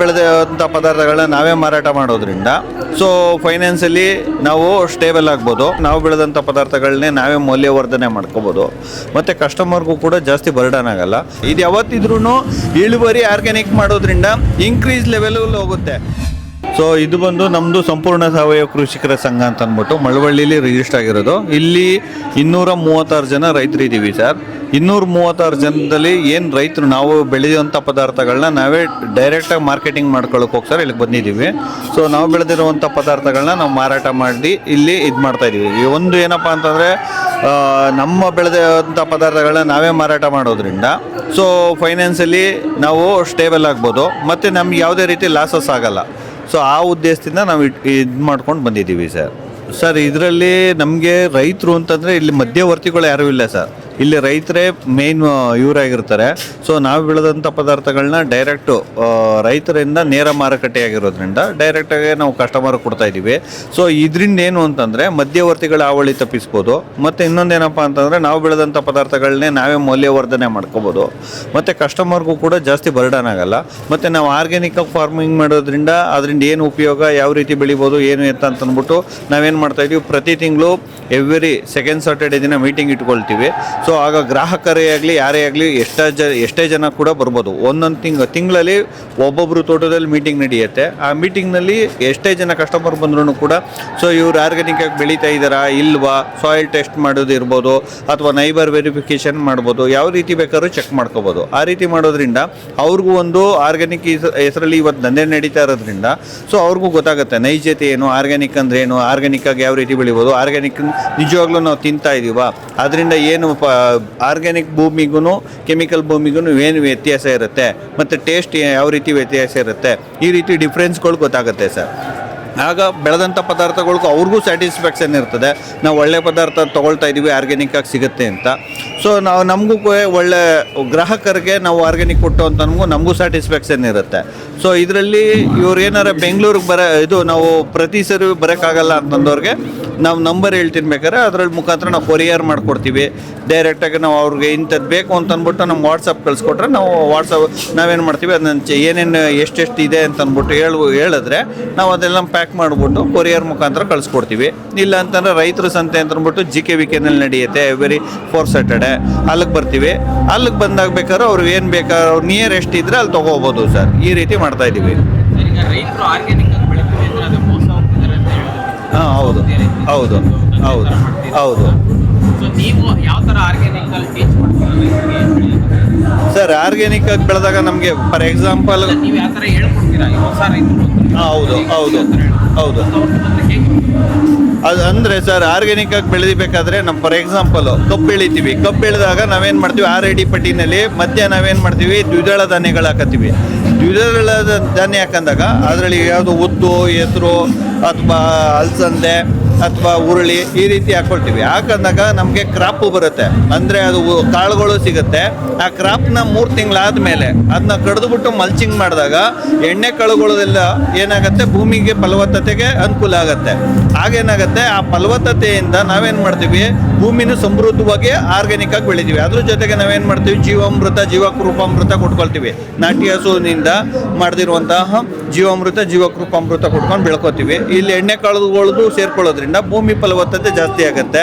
ಬೆಳೆದಂಥ ಪದಾರ್ಥಗಳನ್ನ ನಾವೇ ಮಾರಾಟ ಮಾಡೋದ್ರಿಂದ ಸೊ ಫೈನಾನ್ಸಲ್ಲಿ ನಾವು ಸ್ಟೇಬಲ್ ಆಗ್ಬೋದು. ನಾವು ಬೆಳೆದಂಥ ಪದಾರ್ಥಗಳನ್ನೇ ನಾವೇ ಮೌಲ್ಯವರ್ಧನೆ ಮಾಡ್ಕೋಬೋದು. ಮತ್ತು ಕಸ್ಟಮರ್ಗೂ ಕೂಡ ಜಾಸ್ತಿ ಬರ್ಡನ್ ಆಗಲ್ಲ. ಇದು ಯಾವತ್ತಿದ್ರೂ ಇಳುವರಿ ಆರ್ಗ್ಯಾನಿಕ್ ಮಾಡೋದ್ರಿಂದ ಇನ್ಕ್ರೀಸ್ ಲೆವೆಲಲ್ಲಿ ಹೋಗುತ್ತೆ. ಸೊ ಇದು ಬಂದು ನಮ್ಮದು ಸಂಪೂರ್ಣ ಸಾವಯವ ಕೃಷಿಕರ ಸಂಘ ಅಂತ ಅಂದ್ಬಿಟ್ಟು ಮಳವಳ್ಳಿಲಿ ರಿಜಿಸ್ಟರ್ ಆಗಿರೋದು. ಇಲ್ಲಿ ಇನ್ನೂರ ಮೂವತ್ತಾರು ಜನ ರೈತರು ಇದ್ದೀವಿ ಸರ್. ಇನ್ನೂರ ಮೂವತ್ತಾರು ಜನದಲ್ಲಿ ಏನು ರೈತರು ನಾವು ಬೆಳೆಯುವಂಥ ಪದಾರ್ಥಗಳನ್ನ ನಾವೇ ಡೈರೆಕ್ಟಾಗಿ ಮಾರ್ಕೆಟಿಂಗ್ ಮಾಡ್ಕೊಳ್ಳೋಕೆ ಹೋಗಿ ಸರ್, ಇಲ್ಲಿಗೆ ಬಂದಿದ್ದೀವಿ ಸೊ ನಾವು ಬೆಳೆದಿರುವಂಥ ಪದಾರ್ಥಗಳನ್ನ ನಾವು ಮಾರಾಟ ಮಾಡಿ ಇಲ್ಲಿ ಇದು ಮಾಡ್ತಾ ಇದ್ದೀವಿ ಈ ಒಂದು ಏನಪ್ಪ ಅಂತಂದರೆ ನಮ್ಮ ಬೆಳೆದಂಥ ಪದಾರ್ಥಗಳನ್ನ ನಾವೇ ಮಾರಾಟ ಮಾಡೋದ್ರಿಂದ ಸೊ ಫೈನಾನ್ಸಲ್ಲಿ ನಾವು ಸ್ಟೇಬಲ್ ಆಗ್ಬೋದು. ಮತ್ತು ನಮ್ಗೆ ಯಾವುದೇ ರೀತಿ ಲಾಸಸ್ ಆಗಲ್ಲ. ಸೊ ಆ ಉದ್ದೇಶದಿಂದ ನಾವು ಇದು ಮಾಡ್ಕೊಂಡು ಬಂದಿದ್ದೀವಿ ಸರ್ ಸರ್ ಇದರಲ್ಲಿ ನಮಗೆ ರೈತರು ಅಂತಂದರೆ ಇಲ್ಲಿ ಮಧ್ಯವರ್ತಿಗಳು ಯಾರೂ ಇಲ್ಲ ಸರ್ ಇಲ್ಲಿ ರೈತರೇ ಮೇನ್ ಇವರಾಗಿರ್ತಾರೆ. ಸೊ ನಾವು ಬೆಳೆದಂಥ ಪದಾರ್ಥಗಳನ್ನ ಡೈರೆಕ್ಟು ರೈತರಿಂದ ನೇರ ಮಾರುಕಟ್ಟೆ ಆಗಿರೋದ್ರಿಂದ ಡೈರೆಕ್ಟಾಗಿ ನಾವು ಕಸ್ಟಮರ್ ಕೊಡ್ತಾ ಇದ್ದೀವಿ. ಸೊ ಇದರಿಂದ ಏನು ಅಂತಂದರೆ ಮಧ್ಯವರ್ತಿಗಳ ಹಾವಳಿ ತಪ್ಪಿಸ್ಬೋದು. ಮತ್ತು ಇನ್ನೊಂದೇನಪ್ಪ ಅಂತಂದರೆ ನಾವು ಬೆಳೆದಂಥ ಪದಾರ್ಥಗಳನ್ನೇ ನಾವೇ ಮೌಲ್ಯವರ್ಧನೆ ಮಾಡ್ಕೋಬೋದು. ಮತ್ತು ಕಸ್ಟಮರ್ಗೂ ಕೂಡ ಜಾಸ್ತಿ ಬರ್ಡನ್ ಆಗಲ್ಲ. ಮತ್ತು ನಾವು ಆರ್ಗ್ಯಾನಿಕ್ ಫಾರ್ಮಿಂಗ್ ಮಾಡೋದ್ರಿಂದ ಅದರಿಂದ ಏನು ಉಪಯೋಗ, ಯಾವ ರೀತಿ ಬೆಳಿಬೋದು, ಏನು ಎತ್ತ ಅಂತ ಅಂದ್ಬಿಟ್ಟು ನಾವೇನು ಮಾಡ್ತಾ ಇದೀವಿ? ಪ್ರತಿ ತಿಂಗಳು ಎವ್ರಿ ಸೆಕೆಂಡ್ ಸಾಟರ್ಡೆ ದಿನ ಮೀಟಿಂಗ್ ಇಟ್ಕೊಳ್ತೀವಿ. ಸೊ ಆಗ ಗ್ರಾಹಕರೇ ಆಗಲಿ, ಯಾರೇ ಆಗಲಿ, ಎಷ್ಟೇ ಜ, ಎಷ್ಟೇ ಜನ ಕೂಡ ಬರ್ಬೋದು. ಒಂದೊಂದು ತಿಂಗ್, ತಿಂಗಳಲ್ಲಿ ಒಬ್ಬೊಬ್ಬರು ತೋಟದಲ್ಲಿ ಮೀಟಿಂಗ್ ನಡೆಯುತ್ತೆ. ಆ ಮೀಟಿಂಗ್ನಲ್ಲಿ ಎಷ್ಟೇ ಜನ ಕಸ್ಟಮರ್ ಬಂದ್ರೂ ಕೂಡ, ಸೊ ಇವ್ರು ಆರ್ಗ್ಯಾನಿಕ್ ಆಗಿ ಬೆಳೀತಾ ಇದ್ದಾರಾ, ಇಲ್ವಾ ಸಾಯಿಲ್ ಟೆಸ್ಟ್ ಮಾಡೋದು ಇರ್ಬೋದು, ಅಥವಾ ನೈಬರ್ ವೆರಿಫಿಕೇಶನ್ ಮಾಡ್ಬೋದು, ಯಾವ ರೀತಿ ಬೇಕಾದ್ರೂ ಚೆಕ್ ಮಾಡ್ಕೋಬೋದು. ಆ ರೀತಿ ಮಾಡೋದ್ರಿಂದ ಅವ್ರಿಗೂ ಒಂದು ಆರ್ಗ್ಯಾನಿಕ್ ಹೆಸರಲ್ಲಿ ಇವತ್ತು ದಂಧೆ ನಡೀತಾ ಇರೋದ್ರಿಂದ, ಸೊ ಅವ್ರಿಗೂ ಗೊತ್ತಾಗುತ್ತೆ ನೈಜತೆ ಏನು ಆರ್ಗ್ಯಾನಿಕ್ ಅಂದ್ರೆ ಏನು ಆರ್ಗ್ಯಾನಿಕ್ ಆಗಿ ಯಾವ ರೀತಿ ಬೆಳಿಬೋದು ಆರ್ಗ್ಯಾನಿಕ್ ನಿಜವಾಗ್ಲೂ ನಾವು ತಿಂತಾ ಇದೀವಾ, ಅದರಿಂದ ಏನು ಆರ್ಗ್ಯಾನಿಕ್ ಭೂಮಿಗೂ ಕೆಮಿಕಲ್ ಭೂಮಿಗೂ ಏನು ವ್ಯತ್ಯಾಸ ಇರುತ್ತೆ? ಮತ್ತು ಟೇಸ್ಟ್ ಯಾವ ರೀತಿ ವ್ಯತ್ಯಾಸ ಇರುತ್ತೆ? ಈ ರೀತಿ ಡಿಫ್ರೆನ್ಸ್ಗಳು ಗೊತ್ತಾಗುತ್ತೆ ಸರ್ ಆಗ ಬೆಳೆದಂಥ ಪದಾರ್ಥಗಳಿಗೂ ಅವ್ರಿಗೂ ಸ್ಯಾಟಿಸ್ಫ್ಯಾಕ್ಷನ್ ಇರ್ತದೆ. ನಾವು ಒಳ್ಳೆ ಪದಾರ್ಥ ತೊಗೊಳ್ತಾ ಇದ್ದೀವಿ ಆರ್ಗ್ಯಾನಿಕ್ ಆಗಿ ಸಿಗುತ್ತೆ ಅಂತ. ಸೊ ನಾವು ನಮಗೂ ಒಳ್ಳೆ ಗ್ರಾಹಕರಿಗೆ ನಾವು ಆರ್ಗ್ಯಾನಿಕ್ ಕೊಟ್ಟು ಅಂತ ನಮಗೂ ನಮಗೂ ಸ್ಯಾಟಿಸ್ಫ್ಯಾಕ್ಷನ್ ಇರುತ್ತೆ. ಸೊ ಇದರಲ್ಲಿ ಇವ್ರು ಏನಾರ ಬೆಂಗಳೂರಿಗೆ ಬರ, ಇದು ನಾವು ಪ್ರತಿ ಸರಿ ಬರೋಕ್ಕಾಗಲ್ಲ ಅಂತಂದವ್ರಿಗೆ ನಾವು ನಂಬರ್ ಹೇಳ್ತೀನಿ ಬೇಕಾದ್ರೆ ಅದ್ರಲ್ಲಿ ಮುಖಾಂತರ ನಾವು ಕೊರಿಯರ್ ಮಾಡಿಕೊಡ್ತೀವಿ. ಡೈರೆಕ್ಟಾಗಿ ನಾವು ಅವ್ರಿಗೆ ಇಂಥದ್ದು ಬೇಕು ಅಂತ ಅಂದ್ಬಿಟ್ಟು ನಮ್ಮ ವಾಟ್ಸಪ್ ಕಳಿಸ್ಕೊಟ್ರೆ ನಾವು ವಾಟ್ಸಪ್ ನಾವೇನು ಮಾಡ್ತೀವಿ ಅದನ್ನ ಏನೇನು ಎಷ್ಟೆಷ್ಟು ಇದೆ ಅಂತ ಅಂದ್ಬಿಟ್ಟು ಹೇಳು, ಹೇಳಿದ್ರೆ ನಾವು ಅದೆಲ್ಲ ಪ್ಯಾಕ್ ಮಾಡಿಬಿಟ್ಟು ಕೊರಿಯರ್ ಮುಖಾಂತರ ಕಳಿಸ್ಕೊಡ್ತೀವಿ. ಇಲ್ಲ ಅಂತಂದ್ರೆ ರೈತರ ಸಂತೆ ಅಂತ ಅಂದ್ಬಿಟ್ಟು ಜಿ ಕೆ ವಿ ಕೆನಲ್ಲಿ ನಡೆಯುತ್ತೆ ಎವ್ರಿ ಫೋರ್ ಸ್ಯಾಟರ್ಡೆ ಅಲ್ಲಿಗೆ ಬರ್ತೀವಿ. ಅಲ್ಲಿಗೆ ಬಂದಾಗ ಬೇಕಾದ್ರೆ ಅವ್ರಿಗೆ ಏನು ಬೇಕಾದ್ರೆ ಅವ್ರು ನಿಯರ್ ಎಷ್ಟಿದ್ರೆ ಅಲ್ಲಿ ತೊಗೋಬೋದು ಸರ್ ಈ ರೀತಿ ಮಾಡ್ತಾ ಇದ್ದೀವಿ. ಹಾಂ ಹೌದು. ಹೌದು. ಹೌದು. ಹೌದು. ಸರ್ ಆರ್ಗ್ಯಾನಿಕ್ ಆಗಿ ಬೆಳೆದಾಗ ನಮಗೆ ಫಾರ್ ಎಕ್ಸಾಂಪಲ್ ನೀವು ಯಾವ ತರ ಹೇಳ್ಕೊಡ್ತೀರಾ? ಹೊಸ ರೈತರು ಹಾಂ ಹೌದು ಹೌದು ಹೌದು. ಅದು ಅಂದರೆ ಸರ್ ಆರ್ಗ್ಯಾನಿಕ್ ಆಗಿ ಬೆಳೆದಿಬೇಕಾದ್ರೆ ನಮ್ಮ ಫಾರ್ ಎಕ್ಸಾಂಪಲು ಕಬ್ಬು ಬೆಳಿತೀವಿ. ಕಬ್ಬು ಬೆಳೆದಾಗ ನಾವೇನು ಮಾಡ್ತೀವಿ? ಆರ್ ಐ ಡಿ ಪಟ್ಟಿನಲ್ಲಿ ಮಧ್ಯ ನಾವೇನು ಮಾಡ್ತೀವಿ? ದ್ವಿದಳ ಧಾನ್ಯಗಳು ಹಾಕತ್ತೀವಿ. ದ್ವಿದಳ ಧಾನ್ಯ ಹಾಕಂದಾಗ ಅದರಲ್ಲಿ ಯಾವುದು ಉದ್ದು ಹೆಸರು ಅಥವಾ ಅಲಸಂದೆ ಅಥವಾ ಹುರುಳಿ ಈ ರೀತಿ ಹಾಕೊಳ್ತೀವಿ. ಹಾಕಂದಾಗ ನಮಗೆ ಕ್ರಾಪು ಬರುತ್ತೆ. ಅಂದರೆ ಅದು ಕಾಳುಗಳು ಸಿಗುತ್ತೆ. ಆ ಕ್ರಾಪ್ನ ಮೂರು ತಿಂಗಳಾದ್ಮೇಲೆ ಅದನ್ನ ಕಡಿದ್ಬಿಟ್ಟು ಮಲ್ಚಿಂಗ್ ಮಾಡಿದಾಗ ಎಣ್ಣೆ ಕಾಳುಗಳೆಲ್ಲ ಏನಾಗುತ್ತೆ? ಭೂಮಿಗೆ ಫಲವತ್ತತೆಗೆ ಅನುಕೂಲ ಆಗುತ್ತೆ. ಆಗೇನಾಗುತ್ತೆ ಆ ಫಲವತ್ತತೆಯಿಂದ ನಾವೇನು ಮಾಡ್ತೀವಿ? ಭೂಮಿನ ಸಮೃದ್ಧವಾಗಿ ಆರ್ಗ್ಯಾನಿಕ್ ಆಗಿ ಬೆಳಿತೀವಿ. ಅದ್ರ ಜೊತೆಗೆ ನಾವೇನು ಮಾಡ್ತೀವಿ? ಜೀವಾಮೃತ, ಜೀವಕೃಪಾಮೃತ ಕೊಟ್ಕೊಳ್ತೀವಿ. ನಾಟಿ ಹಸುವಿನಿಂದ ಮಾಡಿದಿರುವಂತಹ ಜೀವಾಮೃತ, ಜೀವಕೃಪಾಮೃತ ಕೊಟ್ಕೊಂಡು ಬೆಳ್ಕೋತೀವಿ. ಇಲ್ಲಿ ಎಣ್ಣೆ ಕಾಳುಗಳದು ಸೇರ್ಕೊಳ್ಳೋದ್ರಿಂದ ಭೂಮಿ ಫಲವತ್ತತೆ ಜಾಸ್ತಿ ಆಗುತ್ತೆ.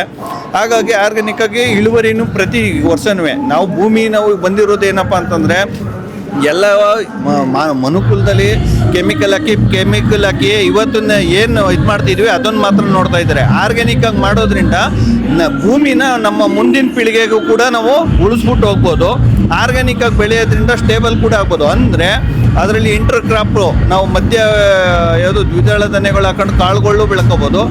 ಹಾಗಾಗಿ ಆರ್ಗ್ಯಾನಿಕ್ ಆಗಿ ಇಳುವರಿನೂ ಪ್ರತಿ ವರ್ಷನೂ ನಾವು ಭೂಮಿ ನಾವು ಬಂದಿರೋದು ಏನಪ್ಪ ಅಂತಂದರೆ, ಎಲ್ಲ ಮನುಕುಲದಲ್ಲಿ ಕೆಮಿಕಲ್ ಹಾಕಿ ಕೆಮಿಕಲ್ ಹಾಕಿ ಇವತ್ತನ್ನ ಏನು ಇದು ಮಾಡ್ತಿದ್ವಿ ಅದನ್ನು ಮಾತ್ರ ನೋಡ್ತಾ ಇದ್ದಾರೆ. ಆರ್ಗ್ಯಾನಿಕ್ ಆಗಿ ಮಾಡೋದ್ರಿಂದ ಭೂಮಿನ ನಮ್ಮ ಮುಂದಿನ ಪೀಳಿಗೆಗೂ ಕೂಡ ನಾವು ಉಳಿಸ್ಬಿಟ್ಟು ಹೋಗ್ಬೋದು. ಆರ್ಗ್ಯಾನಿಕ್ ಆಗಿ ಬೆಳೆಯೋದ್ರಿಂದ ಸ್ಟೇಬಲ್ ಕೂಡ ಆಗ್ಬೋದು. ಅಂದರೆ ಅದರಲ್ಲಿ ಇಂಟರ್ ಕ್ರಾಪ್ ನಾವು ಮಧ್ಯ ಯಾವುದು ದ್ವಿದಳ ಧಾನ್ಯಗಳು ಹಾಕೊಂಡು ಕಾಳುಗಳು ಬೆಳ್ಕೊಬೋದು.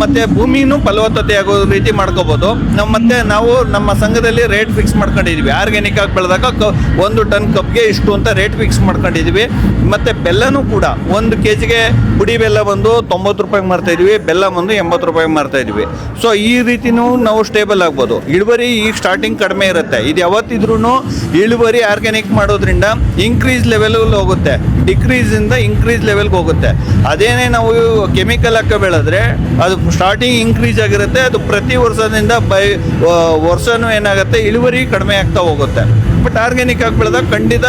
ಮತ್ತು ಭೂಮಿನೂ ಫಲವತ್ತತೆ ಆಗೋ ರೀತಿ ಮಾಡ್ಕೋಬೋದು. ನಾವು ಮತ್ತೆ ನಾವು ನಮ್ಮ ಸಂಘದಲ್ಲಿ ರೇಟ್ ಫಿಕ್ಸ್ ಮಾಡ್ಕೊಂಡಿದ್ವಿ. ಆರ್ಗ್ಯಾನಿಕ್ ಆಗಿ ಬೆಳೆದಾಗ ಒಂದು ಟನ್ ಕಬ್ಗೆ ಇಷ್ಟು ಅಂತ ರೇಟ್ ಫಿಕ್ಸ್ ಮಾಡ್ಕೊಂಡಿದ್ವಿ. ಮತ್ತು ಬೆಲ್ಲನೂ ಕೂಡ ಒಂದು ಕೆ ಜಿಗೆ ಪುಡಿ ಬೆಲ್ಲ ಬಂದು ತೊಂಬತ್ತು ರೂಪಾಯಿಗೆ ಮಾರ್ತಾ ಇದ್ವಿ. ಬೆಲ್ಲ ಬಂದು ಎಂಬತ್ತು ರೂಪಾಯಿಗೆ ಮಾರ್ತಾ ಇದ್ವಿ. ಸೊ ಈ ರೀತಿನೂ ನಾವು ಸ್ಟೇಬಲ್ ಆಗ್ಬೋದು. ಇಳುವರಿ ಈಗ ಸ್ಟಾರ್ಟಿಂಗ್ ಕಡಿಮೆ ಇರುತ್ತೆ. ಇದು ಯಾವತ್ತಿದ್ರೂ ಇಳುವರಿ ಆರ್ಗ್ಯಾನಿಕ್ ಮಾಡೋದ್ರಿಂದ ಇನ್ಕ್ರೀಸ್ ಲೆವೆಲಲ್ಲಿ ಹೋಗುತ್ತೆ. ಡಿಕ್ರೀಸಿಂದ ಇನ್ಕ್ರೀಸ್ ಲೆವೆಲ್ಗೆ ಹೋಗುತ್ತೆ. ಅದೇನೇ ನಾವು ಕೆಮಿಕಲ್ ಹಾಕ ಬೆಳೆದ್ರೆ ಅದು ಸ್ಟಾರ್ಟಿಂಗ್ ಇನ್ಕ್ರೀಸ್ ಆಗಿರುತ್ತೆ, ಅದು ಪ್ರತಿ ವರ್ಷದಿಂದ ಬೈ ವರ್ಷನೂ ಏನಾಗುತ್ತೆ, ಇಳುವರಿ ಕಡಿಮೆ ಆಗ್ತಾ ಹೋಗುತ್ತೆ. ಬಟ್ ಆರ್ಗ್ಯಾನಿಕ್ ಆಗಿ ಬೆಳೆದಾಗ ಖಂಡಿತ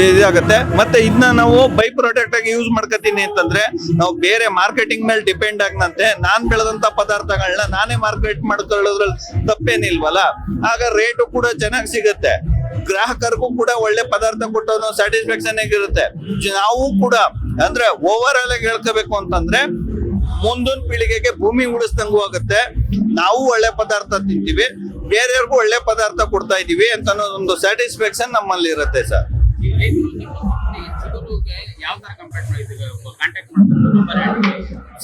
ಇದಾಗುತ್ತೆ. ಮತ್ತೆ ಇದನ್ನ ನಾವು ಬೈ ಪ್ರಾಡಕ್ಟ್ ಆಗಿ ಯೂಸ್ ಮಾಡ್ಕೋತೀನಿ ಅಂತಂದ್ರೆ, ನಾವು ಬೇರೆ ಮಾರ್ಕೆಟಿಂಗ್ ಮೇಲೆ ಡಿಪೆಂಡ್ ಆಗನಂತೆ, ನಾನ್ ಬೆಳೆದಂತ ಪದಾರ್ಥಗಳನ್ನ ನಾನೇ ಮಾರ್ಕೆಟ್ ಮಾಡ್ಕೊಳ್ಳೋದ್ರಲ್ಲಿ ತಪ್ಪೇನಿಲ್ವಲ್ಲ? ಆಗ ರೇಟು ಕೂಡ ಚೆನ್ನಾಗಿ ಸಿಗುತ್ತೆ. ಗ್ರಾಹಕರಿಗೂ ಕೂಡ ಒಳ್ಳೆ ಪದಾರ್ಥ ಕೊಟ್ಟೋದು ಸ್ಯಾಟಿಸ್ಫ್ಯಾಕ್ಷನ್ ಆಗಿರುತ್ತೆ ನಾವು ಕೂಡ, ಅಂದ್ರೆ ಓವರ್ ಆಲ್ ಆಗಿ ಹೇಳ್ಕೋಬೇಕು ಅಂತಂದ್ರೆ, ಮುಂದಿನ ಪೀಳಿಗೆಗೆ ಭೂಮಿ ಉಳಿಸ್ದಂಗೂ ಆಗುತ್ತೆ. ನಾವು ಒಳ್ಳೆ ಪದಾರ್ಥ ತಿಂತೀವಿ, ಬೇರೆಯವ್ರಿಗೂ ಒಳ್ಳೆ ಪದಾರ್ಥ ಕೊಡ್ತಾ ಇದೀವಿ ಅಂತ ಅನ್ನೋದೊಂದು ಸ್ಯಾಟಿಸ್ಫ್ಯಾಕ್ಷನ್ ನಮ್ಮಲ್ಲಿ ಇರುತ್ತೆ ಸರ್.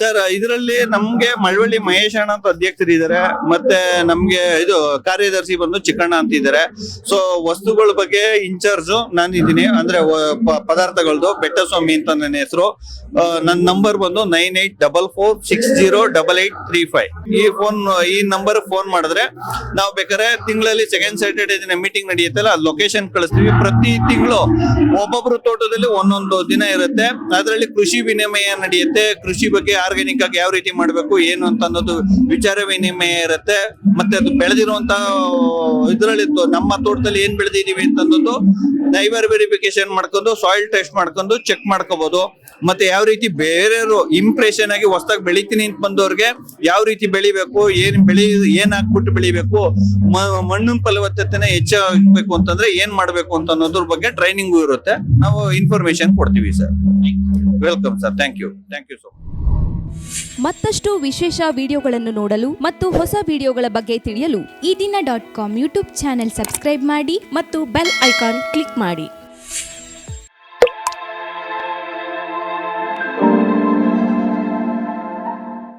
ಸರ್ ಇದರಲ್ಲಿ ನಮ್ಗೆ ಮಳವಳ್ಳಿ ಮಹೇಶ್ ಅಣ್ಣ ಅಂತ ಅಧ್ಯಕ್ಷರು ಇದ್ದಾರೆ ಮತ್ತೆ ನಮ್ಗೆ ಇದು ಕಾರ್ಯದರ್ಶಿ ಬಂದು ಚಿಕ್ಕಣ್ಣ ಅಂತ ಇದ್ದಾರೆ ಸೊ ವಸ್ತುಗಳ ಬಗ್ಗೆ ಇನ್ಚಾರ್ಜ್ ನಾನು ಇದ್ದೀನಿ. ಅಂದ್ರೆ ಪದಾರ್ಥಗಳದ್ದು ಬೆಟ್ಟಸ್ವಾಮಿ ಅಂತ ನನ್ನ ಹೆಸರು. ನನ್ನ ನಂಬರ್ ಬಂದು nine eight double four six zero double eight three five ಈ ಫೋನ್ ಈ ನಂಬರ್ ಫೋನ್ ಮಾಡಿದ್ರೆ, ನಾವು ಬೇಕಾದ್ರೆ ತಿಂಗಳಲ್ಲಿ ಸೆಕೆಂಡ್ ಸ್ಯಾಟರ್ಡೇ ದಿನ ಮೀಟಿಂಗ್ ನಡೆಯುತ್ತಲ್ಲ ಲೊಕೇಶನ್ ಕಳಿಸ್ತೀವಿ. ಪ್ರತಿ ತಿಂಗಳು ಒಬ್ಬೊಬ್ರು ತೋಟದಲ್ಲಿ ಒಂದೊಂದು ದಿನ ಇರುತ್ತೆ. ಅದರಲ್ಲಿ ಕೃಷಿ ವಿನಿಮಯ ನಡೆಯುತ್ತೆ. ಕೃಷಿ ಬಗ್ಗೆ ಆರ್ಗ್ಯಾನಿಕ್ ಆಗಿ ಯಾವ ರೀತಿ ಮಾಡಬೇಕು, ಏನು ಅಂತ ಅನ್ನೋದು ವಿಚಾರ ವಿನಿಮಯ ಇರುತ್ತೆ. ಮತ್ತೆ ಅದು ಬೆಳೆದಿರುವಂತ ಇದರಲ್ಲಿ ನಮ್ಮ ತೋಟದಲ್ಲಿ ಏನ್ ಬೆಳೆದಿದೀವಿ ಅಂತ ಅನ್ನೋದು ಡೈವರ್ ವೆರಿಫಿಕೇಶನ್ ಮಾಡ್ಕೊಂಡು ಸಾಯಿಲ್ ಟೆಸ್ಟ್ ಮಾಡ್ಕೊಂಡು ಚೆಕ್ ಮಾಡ್ಕೋಬಹುದು ಮತ್ತೆ ಯಾವ ರೀತಿ ಬೇರೆಯವರು ಇಂಪ್ರೆಷನ್ ಆಗಿ ಹೊಸದಾಗಿ ಬೆಳಿತೀನಿ ಅಂತ ಬಂದವ್ರಿಗೆ ಯಾವ ರೀತಿ ಬೆಳಿಬೇಕು, ಏನ್ ಬೆಳಿ, ಏನ್ ಹಾಕ್ಬಿಟ್ಟು ಬೆಳಿಬೇಕು ಮಣ್ಣಿನ ಫಲವತ್ತತೆನ ಹೆಚ್ಚಾಗಬೇಕು ಅಂತಂದ್ರೆ ಏನ್ ಮಾಡ್ಬೇಕು ಅಂತ ಅನ್ನೋದ್ರ ಬಗ್ಗೆ ಟ್ರೈನಿಂಗು ಇರುತ್ತೆ. ನಾವು ಇನ್ಫಾರ್ಮೇಶನ್ ಕೊಡ್ತೀವಿ sir welcome sir thank you thank you so ಮತ್ತಷ್ಟು ವಿಶೇಷ ವಿಡಿಯೋಗಳನ್ನು ನೋಡಲು ಮತ್ತು ಹೊಸ ವಿಡಿಯೋಗಳ ಬಗ್ಗೆ ತಿಳಿಯಲು Ee Dina dot com YouTube channel subscribe ಮಾಡಿ ಮತ್ತು ಬೆಲ್ ಐಕಾನ್ ಕ್ಲಿಕ್ ಮಾಡಿ.